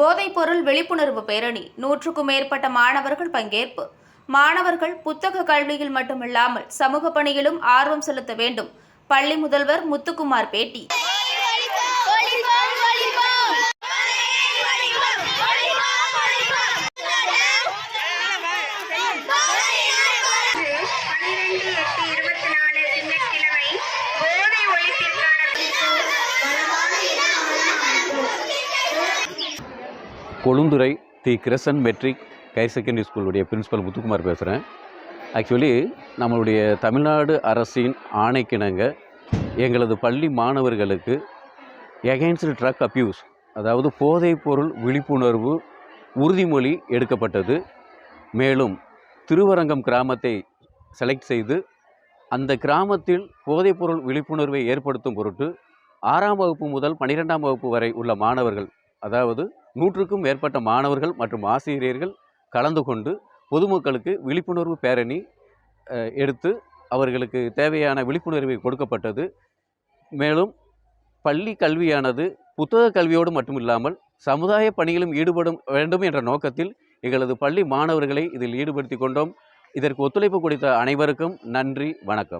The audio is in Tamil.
போதைப்பொருள் விழிப்புணர்வு பேரணி. நூற்றுக்கும் மேற்பட்ட மாணவர்கள் பங்கேற்பு. மாணவர்கள் புத்தக கல்வியில் மட்டுமில்லாமல் சமூக பணியிலும் ஆர்வம் செலுத்த வேண்டும். பள்ளி முதல்வர் முத்துக்குமார் பேட்டி. Kozhunthurai the crescent matric higher secondary ஸ்கூலுடைய principal Muthukumar பேசுகிறேன் ஆக்சுவலி நம்மளுடைய தமிழ்நாடு அரசின் ஆணைக்கிணங்க எங்களது பள்ளி மாணவர்களுக்கு எகென்ஸ்ட் ட்ரக் அப்யூஸ் அதாவது போதைப் பொருள் விழிப்புணர்வு உறுதிமொழி எடுக்கப்பட்டது. மேலும் திருவரங்கம் கிராமத்தை செலக்ட் செய்து அந்த கிராமத்தில் போதைப்பொருள் விழிப்புணர்வை ஏற்படுத்தும் பொருட்டு ஆறாம் வகுப்பு முதல் பன்னிரெண்டாம் வகுப்பு வரை உள்ள மாணவர்கள் அதாவது நூற்றுக்கும் மேற்பட்ட மாணவர்கள் மற்றும் ஆசிரியர்கள் கலந்து கொண்டு பொதுமக்களுக்கு விழிப்புணர்வு பேரணி எடுத்து அவர்களுக்கு தேவையான விழிப்புணர்வை கொடுக்கப்பட்டது. மேலும் பள்ளி கல்வியானது புத்தக கல்வியோடு மட்டுமில்லாமல் சமுதாய பணியிலும் ஈடுபடும் வேண்டும் என்ற நோக்கத்தில் எங்களது பள்ளி மாணவர்களை இதில் ஈடுபடுத்தி கொண்டோம். இதற்கு ஒத்துழைப்பு கொடுத்த அனைவருக்கும் நன்றி வணக்கம்.